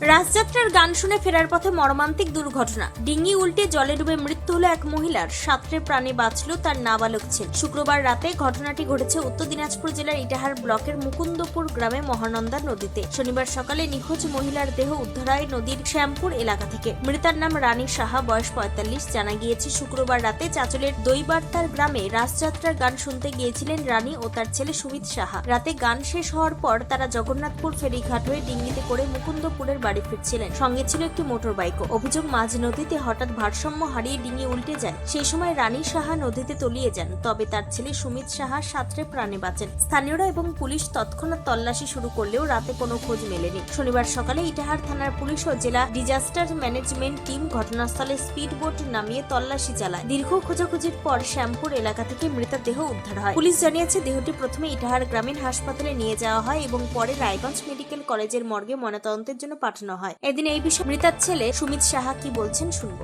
রাজযাত্রার গান শুনে ফেরার পথে মর্মান্তিক দুর্ঘটনা। ডিঙ্গি উল্টে জলে ডুবে মৃত্যু হলো এক মহিলার। সাঁতরে প্রাণে বাঁচল তার নাবালক ছেলে। শুক্রবার রাতে ঘটনাটি ঘটেছে উত্তর দিনাজপুর জেলার ইটাহার ব্লকের মুকুন্দপুর গ্রামে মহানন্দা নদীতে। শনিবার সকালে নিখোঁজ মহিলার দেহ উদ্ধার হয় নদীর শ্যামপুর এলাকা থেকে। মৃতার নাম রানী সাহা, বয়স পঁয়তাল্লিশ। জানা গিয়েছে, শুক্রবার রাতে চাচলের দইবার্তার গ্রামে রাজযাত্রার গান শুনতে গিয়েছিলেন রানী ও তার ছেলে সুমিত সাহা। রাতে গান শেষ হওয়ার পর তারা জগন্নাথপুর ফেরিঘাট হয়ে ডিঙ্গিতে করে মুকুন্দপুরের বাড়ি ফিরছিলেন। সঙ্গে ছিল একটি মোটর বাইকও অভিযোগ, মাঝ নদীতে হঠাৎ ভারসাম্য হারিয়ে ডিঙি উল্টে যায়। সেই সময় রানী সাহা নদীতে তলিয়ে যান। তবে তার ছেলে সুমিত সাহা সাঁতরে প্রাণে বাঁচেন। স্থানীয়রা এবং পুলিশ তৎক্ষণাৎ তল্লাশি শুরু করলেও রাতে কোনো খোঁজ মেলেনি। শনিবার সকালে ইটাহার থানার পুলিশ ও জেলা ডিজাস্টার ম্যানেজমেন্ট টিম ঘটনাস্থলে স্পিড বোট নামিয়ে তল্লাশি চালায়। দীর্ঘ খোঁজাখুঁজির পর শ্যামপুর এলাকা থেকে মৃতদেহ উদ্ধার হয়। পুলিশ জানিয়েছে, দেহটি প্রথমে ইটাহার গ্রামীণ হাসপাতালে নিয়ে যাওয়া হয় এবং পরে রায়গঞ্জ মেডিকেল কলেজের মর্গে ময়নাতদন্তের জন্য পাঠানো হয়। এদিন এই বিষয়ে মৃতার ছেলে সুমিত সাহা কি বলছেন শুনব।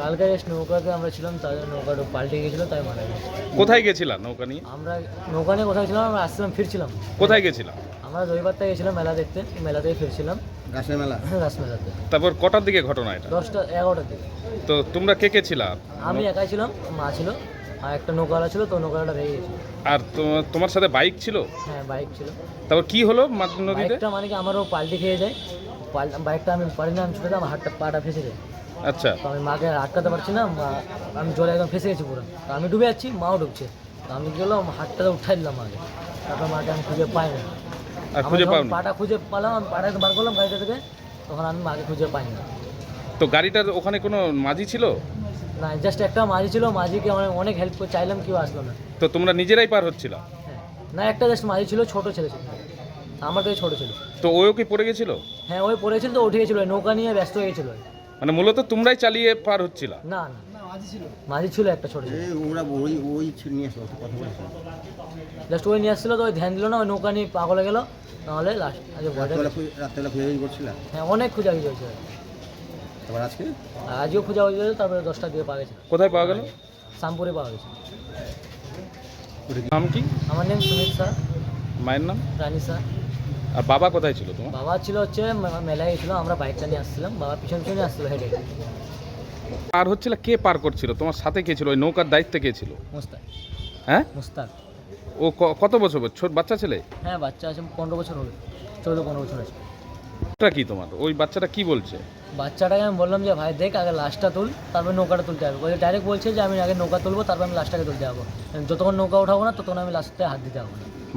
কালকে জাস্ট নৌকাতে আমরা ছিলাম তাদের নৌকাটা পাল্টে গেছিল তাই মারা গেছে। কোথায় গেছিলা নৌকা নিয়ে? আমরা নৌকা নিয়ে কোথায় ছিলাম আমরা আসছিলাম ফিরছিলাম। কোথায় গেছিলা? আমরা রবিবারটা গেছিলাম মেলা দেখতে মেলা থেকে ফিরছিলাম। গাছের মেলা? রাস মেলাতে। তারপর কটার দিকে ঘটনা এটা? দশটা এগারোটার দিকে। তো তোমরা কে কে ছিলা? আমি একাই ছিলাম মা ছিল। আর একটা নৌকাওয়ালা ছিল তো নৌকাটা রয়ে গেছিল। আর তোমার সাথে বাইক ছিল? হ্যাঁ বাইক ছিল। তারপর কি হলো নদীতে? বাইকটা মানে কি আমারও পাল্টে খেয়ে যায়। বাইকটা আমি পারি না আমি ছুটে আমার হাতটা পাটা ফেসে যায়। আচ্ছা। তো আমি মাকে আটকাতে পারছি না আমি জলে একদম ফেসে গেছি পুরো। তো আমি ডুবে যাচ্ছি মাও ডুবছে। তো আমি কি করলাম হাতটা উঠাই দিলাম মাকে। তারপর মাকে আমি খুঁজে পাই না। আর খুঁজে পাটা খুঁজে পেলাম আমি পাটা বার করলাম গাড়িটা থেকে তখন আমি মাকে খুঁজে পাই না। তো গাড়িটার ওখানে কোনো মাঝি ছিল? না জাস্ট একটা মাঝি ছিল মাঝিকে অনেক অনেক হেল্প করে চাইলাম কেউ আসলো না। তো তোমরা নিজেরাই পার হচ্ছিল? হ্যাঁ। না একটা জাস্ট মাঝি ছিল ছোট ছেলে ছিল। আমার থেকে ছোট ছিল। তো ওও কি পড়ে গেছিল? হ্যাঁ ওই পড়েছিল তো উঠে গেছিল নৌকা নিয়ে ব্যস্ত হয়ে গেছিল। মানে মূলত তোমরাই চালিয়ে পার হচ্ছিল? না না। মাঝি ছিল। একটা ছোট ছিল। ওরা ওই ওই নিয়ে আসলো কথা বলেছিল জাস্ট ওই নিয়ে আসছিল তো ওই ধ্যান দিল না ওই নৌকা নিয়ে পাগলে গেল। নাহলে লাস্ট রাত্রেবেলা খুঁজে- করছিল হ্যাঁ অনেক খোঁজা হয়েছে তারপর আজকে? আজও খোঁজা হয়েছে তারপরে দশটা দিয়ে পাওয়া গেছে। কোথায় পাওয়া গেল? শামপুরে পাওয়া গেছে। নাম কি? আমার নাম সুমিত স্যার মায়ের নাম? রানী স্যার আর বাবা কোথায় ছিল তোমার? বাবা ছিল হচ্ছে মেলায় গেছিল আমরা বাইক চালিয়ে আসছিলাম। বাবা পিছন পিছনে আসছিল হেঁটে পার হচ্ছিল কে পার করছিল? তোমার সাথে কে ছিল? ওই নৌকার দায়িত্বে কে ছিল? মুস্তাক। হ্যাঁ? মুস্তাক। ও ক- কত বছর ছোট বাচ্চা ছেলে? হ্যাঁ বাচ্চা আছে পনেরো বছর হবে। চৌদ্দ পনেরো বছর আছে। ওটা কি তোমার? ওই বাচ্চাটা কি বলছে? বাচ্চাটাকে আমি বললাম যে ভাই দেখ আগে লাশটা তুল তারপর নৌকাটা তুলতে হবে বলে ডাইরেক্ট বলছে যে আমি আগে নৌকা তুলবো তারপর আমি লাশটাকে তুলতে যাব। যতক্ষণ নৌকা উঠাবো না ততক্ষণ আমি হাত দিতে না।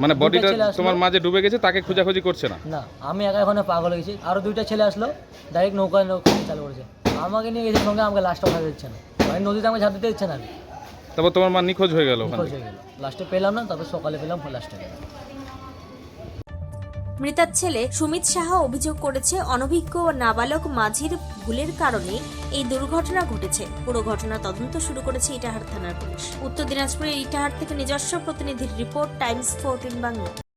মানে বডিটা তোমার মাঝে ডুবে গেছে তাকে খোঁজাখুঁজি করছে না? না আমি একা এখানে পাগল হয়ে গেছি আরও দুইটা ছেলে আসলো ডাইরেক্ট নৌকা নৌকা চালু করেছে। আমাকে নিয়ে গেছে সঙ্গে আমাকে লাস্টটা উঠাতে দিচ্ছে না। মানে নদীতে আমাকে ঝাঁপ দিতে দিচ্ছে না। তারপর তোমার মা নিখোঁজ হয়ে গেল নিখোঁজ হয়ে গেল। লাস্টে পেলাম না তারপর সকালে পেলাম লাস্টে মৃতার ছেলে সুমিত সাহা অভিযোগ করেছে, অনভিজ্ঞ ও নাবালক মাঝির ভুলের কারণে এই দুর্ঘটনা ঘটেছে। পুরো ঘটনা তদন্ত শুরু করেছে ইটাহার থানার পুলিশ। উত্তর দিনাজপুরের ইটাহার থেকে নিজস্ব প্রতিনিধির রিপোর্ট, টাইমস ফোরটিন বাংলা।